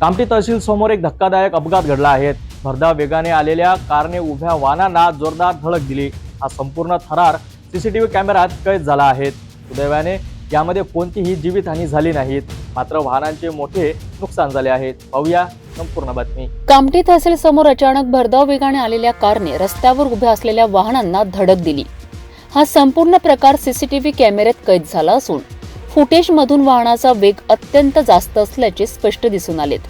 कामठी तहसील समोर एक धक्कादायक अपघात घडला आहे. भरधाव वेगाने आलेल्या कारने उभ्या वाहनांना जोरदार धडक दिली. हा संपूर्ण थरार सीसीटीव्ही कॅमेऱ्यात कैद झाला आहे. सुदैवाने यामध्ये कोणतीही जीवितहानी झाली नाहीत मात्र वाहनांचे मोठे नुकसान झाले आहेत पाहूया संपूर्ण बातमी. कामठी तहसील समोर अचानक भरधाव वेगाने आलेल्या कारने रस्त्यावर उभ्या असलेल्या वाहनांना धडक दिली. हा संपूर्ण प्रकार सीसीटीव्ही कॅमेऱ्यात कैद झाला असून फुटेजमधून वाहनाचा वेग अत्यंत जास्त असल्याचे स्पष्ट दिसून आलेत.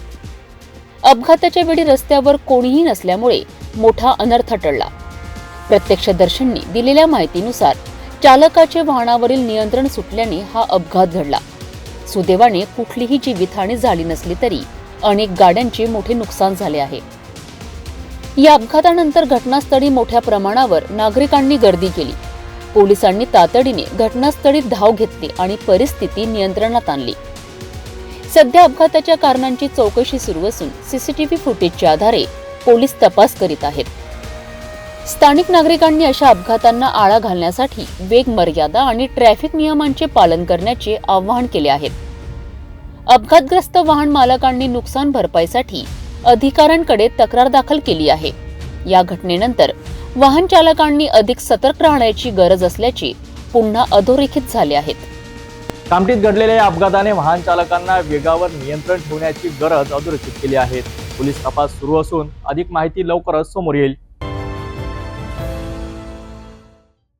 अपघाताच्या वेळी रस्त्यावर कोणीही नसल्यामुळे मोठा अनर्थ टळला. प्रत्यक्षदर्शींनी दिलेल्या माहितीनुसार चालकाचे वाहनावरील नियंत्रण सुटल्याने हा अपघात घडला. सुदैवाने कुठलीही जीवितहानी झाली नसली तरी अनेक गाड्यांचे मोठे नुकसान झाले आहे. या अपघातानंतर घटनास्थळी मोठ्या प्रमाणावर नागरिकांनी गर्दी केली. पोलिसांनी तातडीने घटनास्थळी धाव घेतली आणि परिस्थिती नियंत्रणात आणली. सध्या अपघाताच्या कारणांची चौकशी सुरू असून सीसीटीव्ही फुटेजच्या आधारे पोलीस तपास करीत आहेत. स्थानिक नागरिकांनी अशा अपघातांना आळा घालण्यासाठी वेग मर्यादा आणि ट्रॅफिक नियमांचे पालन करण्याचे आवाहन केले आहे. अपघातग्रस्त वाहन मालकांनी नुकसान भरपाईसाठी अधिकाऱ्यांकडे तक्रार दाखल केली आहे. या घटनेनंतर वाहन चालकांनी अधिक सतर्क राहण्याची गरज असल्याची पुन्हा अधोरेखित झाले आहेत. कामटीत घडलेल्या या अपघाताने वाहन चालकांना वेगावर नियंत्रण ठेवण्याची गरज अधोरेखित केली आहे. पोलीस तपास सुरू असून अधिक माहिती लवकरच समोर येईल.